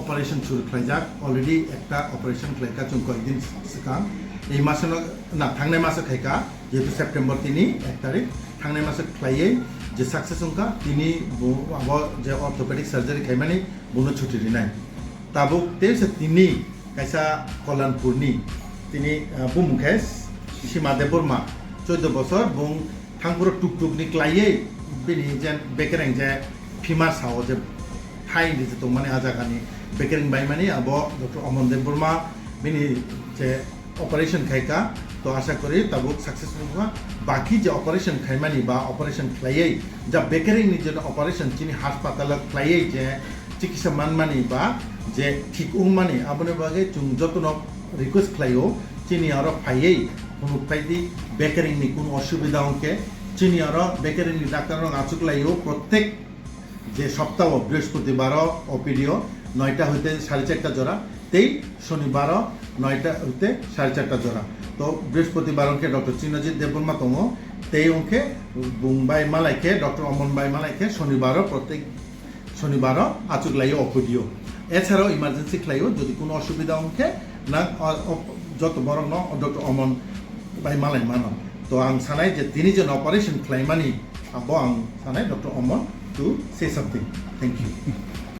Operation শুরু খাই যাক। অলরেডি একটা অপারেশন খাইকা চুন কয়েকদিন শিখান এই মাসে না থাকলে মাসে খাইকা, যেহেতু সেপ্টেম্বর তিন এক তারিখ। থাকলে মাসে খাইয়েই যে সাকসেস উঙ্কা তিনি আবার যে অর্থোপেডিক সার্জারি খাই মানে বুনো ছুটি নাই। তাবো তেসে তিনি কাইসা কল্যাণপুরনি তিনি বুমুখেস সীমা দেব বর্মা চোদ্দ বছর, বুং থাংপুর টুকটুকনি ক্লাইয়ে বিনি যে বেকেরেং যে ফিমা সাও যে ঠাই দিতে তো মানে আজাগানি। বেকেরেং বাই মানে আব ডক্টর অমন দেববর্মা বিনি যে অপারেশন খাইকা তো আশা করি তাবুক সাকসেসফুল হওয়া বাকি যে অপারেশন খাইমানি বা অপারেশন খাইয়ে যা বেকেরিং নিজের অপারেশন চিনি হাসপাতাল খাইয়ে যে চিকিৎসা মানমানি বা যে ঠিক উংমানি আপনি বাগে চুং যত্ন রিকোয়েস্ট খাইও চিনি আরও ফাইয়েই কোনো ফাইদি বেকারিংনি কোনো অসুবিধা অঙ্কে চিনি আরও বেকারিংনি ডাক্তার আচুক লাইও প্রত্যেক যে সপ্তাহ বৃহস্পতিবার অপিডিও নয়টা হইতে সাড়ে চারটা জোড়া। তেই শনিবার নয়টা হইতে সাড়ে চারটা জোড়া। তো বৃহস্পতিবার অঙ্কে ডক্টর চিনজিৎ দেববর্মা তম তেই অঙ্কে বুংবাই মালাইকে, ডক্টর অমন বাই মালাইকে শনিবারও প্রত্যেক শনিবার আচুক লাইও অপিডিও এছাড়াও ইমার্জেন্সি ক্লাইও যদি কোনো অসুবিধা অঙ্কে না যত বড় ন, ডক্টর অমন বাই মালাই মানব। তো আং সানাই যে তিনি যেন অপারেশন ক্লাইমানি আবো আং সানাই doctor Aman to say something thank you